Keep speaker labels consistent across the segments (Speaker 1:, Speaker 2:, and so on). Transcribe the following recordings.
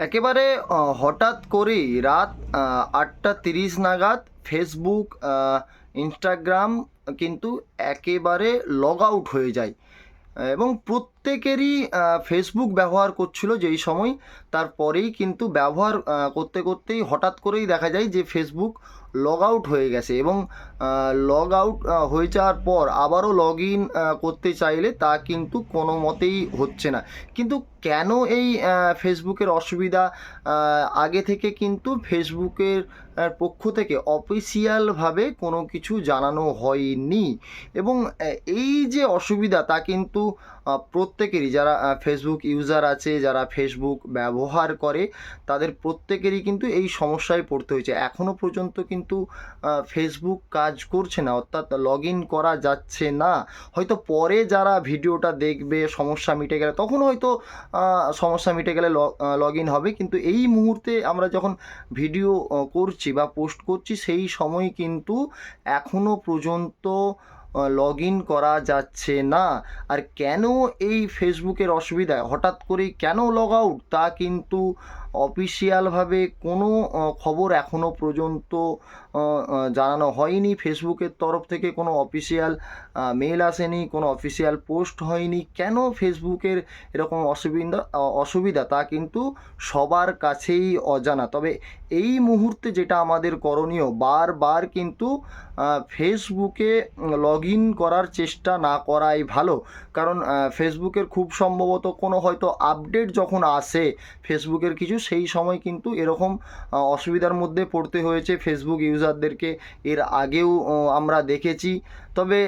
Speaker 1: একেবারে হঠাৎ করেই রাত আটটা তিরিশ নাগাদ ফেসবুক ইনস্টাগ্রাম কিন্তু একেবারে লগ আউট হয়ে যায়। এবং প্রত্যেকেরই ফেসবুক ব্যবহার করছিল যেই সময়। তারপরেই কিন্তু ব্যবহার করতে করতেই হঠাৎ করেই দেখা যায় যে ফেসবুক লগ আউট হয়ে গেছে এবং লগ আউট হয়ে যাওয়ার পর আবারও লগ ইন করতে চাইলে তা কিন্তু কোনো মতেই হচ্ছে না। কিন্তু কেন এই ফেসবুকের অসুবিধা? আগে থেকে কিন্তু ফেসবুকের পক্ষ থেকে অফিসিয়ালভাবে কোনো কিছু জানানো হয়নি। এবং এই যে অসুবিধা তা কিন্তু আহ, প্রত্যেকেরই যারা ফেসবুক ইউজার আছে, যারা ফেসবুক ব্যবহার করে, তাদের প্রত্যেকেরই কিন্তু এই সমস্যায় পড়তে হয়েছে। এখনও পর্যন্ত কিন্তু ফেসবুক কাজ করছে না, অর্থাৎ লগ ইন করা যাচ্ছে না। হয়তো পরে যারা ভিডিওটা দেখবে, সমস্যা মিটে গেলে, তখন হয়তো সমস্যা মিটে গেলে লগ ইন হবে। কিন্তু এই মুহূর্তে আমরা যখন ভিডিও করছি বা পোস্ট করছি, সেই সময় কিন্তু এখনও পর্যন্ত লগ ইন করা যাচ্ছে না। আর কেন এই ফেসবুকের অসুবিধা হঠাৎ করেই কেন লগ আউট তা কিন্তু অফিসিয়ালভাবে কোনো খবর এখনও পর্যন্ত জানানো হয়নি। ফেসবুকের তরফ থেকে কোনো অফিসিয়াল মেল আসেনি, কোনো অফিসিয়াল পোস্ট হয়নি। কেন ফেসবুকের এরকম অসুবিধা অসুবিধা? তা কিন্তু সবার কাছেই অজানা। তবে এই মুহূর্তে যেটা আমাদের করণীয়, বারবার কিন্তু ফেসবুকে লগ ইন করার চেষ্টা না করাই ভালো। কারণ ফেসবুকের খুব সম্ভবত কোনো হয়তো আপডেট যখন আসে, ফেসবুকের কিছু সেই সময় কিন্তু এরকম অসুবিধার মধ্যে পড়তে হয়েছে ফেসবুক ইউজারদেরকে এর আগেও আমরা দেখেছি। তবে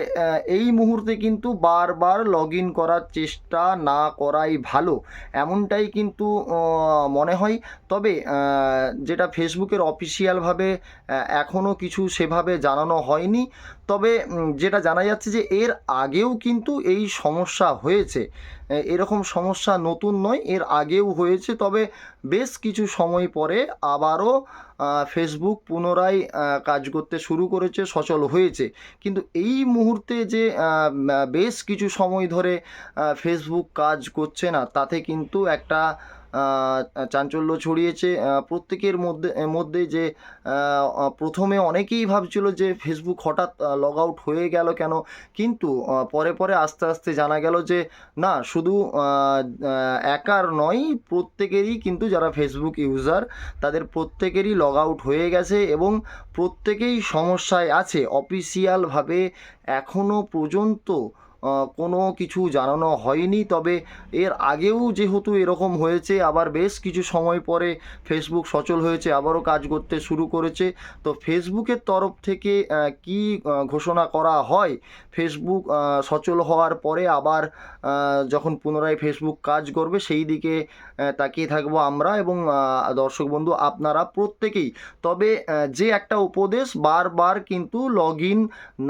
Speaker 1: এই মুহূর্তে কিন্তু বারবার লগ ইন করার চেষ্টা না করাই ভালো। এমনটাই কিন্তু মনে হয়। তবে যেটা ফেসবুকের অফিসিয়ালভাবে এখনও কিছু সেভাবে জানানো হয়নি। তবে যেটা জানা যাচ্ছে যে, এর আগেও কিন্তু এই সমস্যা হয়েছে। এরকম সমস্যা নতুন নয়, এর আগেও হয়েছে। তবে, বেশ কিছু সময় পরে আবারও ফেসবুক পুনরায় কাজ করতে শুরু করেছে, সচল হয়েছে। কিন্তু এই মুহূর্তে যে বেশ কিছু সময় ধরে ফেসবুক কাজ করছে না তাতে কিন্তু একটা চাঞ্চল্য ছড়িয়েছে। প্রত্যেকের মধ্যে মধ্যে যে প্রথমে অনেকেই ভাবছিল যে ফেসবুক হঠাৎ লগ আউট হয়ে গেল কেন? কিন্তু পরে পরে আস্তে আস্তে জানা গেল যে, না, শুধু একার নয়, প্রত্যেকেরই কিন্তু যারা ফেসবুক ইউজার তাদের প্রত্যেকেরই লগ আউট হয়ে গেছে এবং প্রত্যেকেই সমস্যায় আছে। অফিসিয়ালভাবে এখনও পর্যন্ত কোনো কিছু জানানো হয়নি। তবে এর আগেও যেহেতু এরকম হয়েছে, আবার বেশ কিছু সময় পরে ফেসবুক সচল হয়েছে, আবারও কাজ করতে শুরু করেছে। তো ফেসবুকের তরফ থেকে কি ঘোষণা করা হয়? ফেসবুক সচল হওয়ার পরে আবার যখন পুনরায় ফেসবুক কাজ করবে, সেই দিকে তাকিয়ে থাকব আমরা এবং দর্শক বন্ধু, আপনারা প্রত্যেকেই। তবে যে একটা উপদেশ বারবার কিন্তু লগ ইন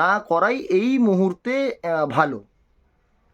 Speaker 1: না করাই এই মুহূর্তে ভালো।